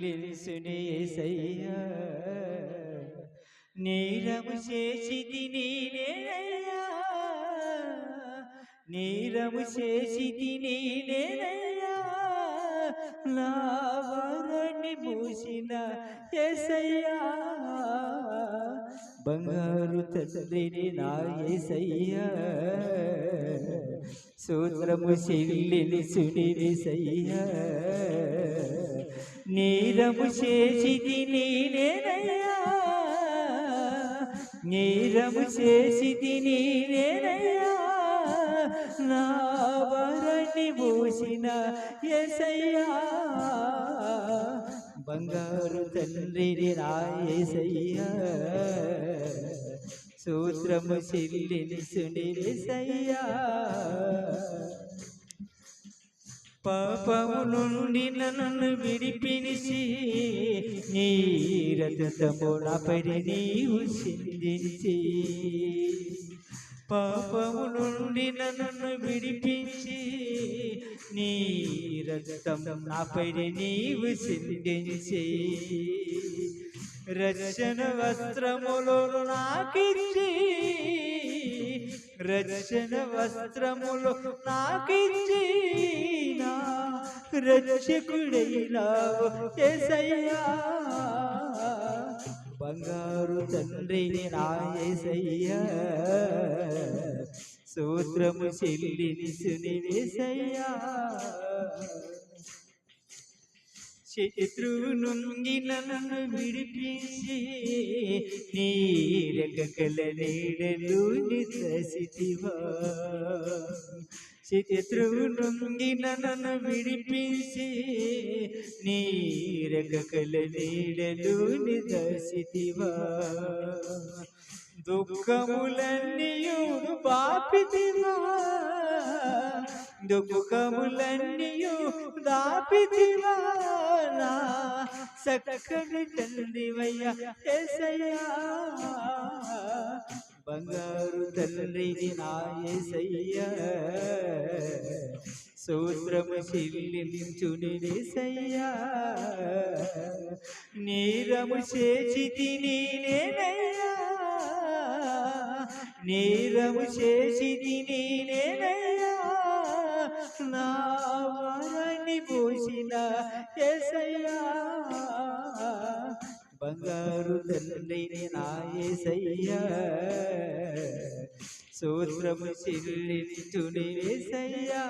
చెల్లిసుని ఏసయ్యా. నీరము చేసిది నేనయ్యా నీరము చేసిది నేనయ్యా నా వరణి మూసిన ఏసయ్యా. బంగారు తండ్రిని నా ఎసయ్యా సూత్రము చెల్లిని సయ్య. నీరము చేసిది నీనేనయ్యా. నీరము చేసిది నీనేనయ్యా. నా వరణి మూసిన ఎసయ్యా బంగారు తండ్రిని రాయసయ్యా సూత్రము చెల్లిని సునిసయ్యా పాపము నుండి నన్ను విడిపించి నీ రథము నాపడి నీవు చిందించి. పాపము నుండి నన్ను విడిపించి నీ రథం నాపడి నీవు చిందించి. రక్షణ వస్త్రములు నాకిచ్చి రక్షణ వస్త్రములు నాకిచ్చి నా రక్షకుడైనావు ఏసయ్యా. బంగారు తండ్రి నా ఏసయ్యా. సూత్రము చెల్లిని సునివేసయ్యా శత్రువు నుండి నన్ను విడిపించి నీ రెక్కల నీడలు నిద్రసితివా? శత్రువు నుండి నన్ను విడిపించి నీ రెక్కల నీడలు నిద్రసితివా దుఃఖములన్నీయు బాపితివా దుఃఖములన్నీయు దాపితివా నా సక్కని తండ్రివయ్యా ఏసయ్యా. బంగారు తండ్రి నా ఏసయ్యా. సూత్రము చెల్లించునిసయ్యా నీరము చేచి తిని నేనయ్యా. నీరము చేసి తిని నేనయ్యా. తండ్రిని నా ఏసయ్యా సూత్రము చెల్లించుని వేసయ్యా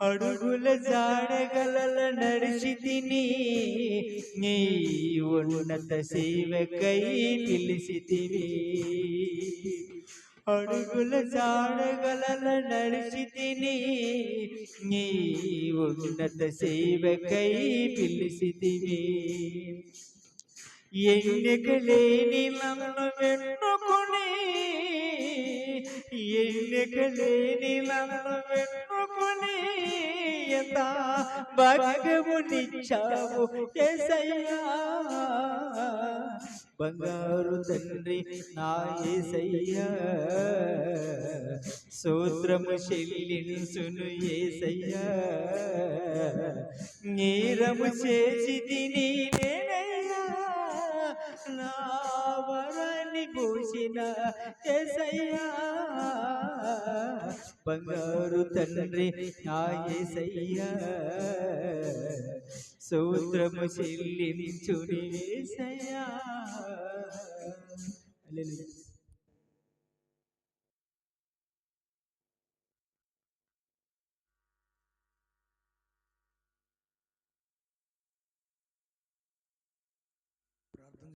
అడుగుల జాడగలల నడిచి తిని నీ ఉన్నత సేవకై పిలిచితివి అడుగుల జాడగలల నడిచి తిని నీ ఉన్నత సేవకై పిలిచితివి ఎన్నికలేని నన్ను వెన్నుకొని ఎన్నికలేని నన్ను వెన్నుకొని ఎంత భాగ్యమునిచ్చావు ఎసయ్యా బంగారు తండ్రి నా ఏసయ్యా. సూత్రము చెల్లించును ఏసయ్యా. నీరము చేసి తిని పూసిన ఏసయ్యా. బంగారు తండ్రి నా ఏసయ్యా. సూత్రము చెల్లించుని ఏసయ్యా. హల్లెలూయా.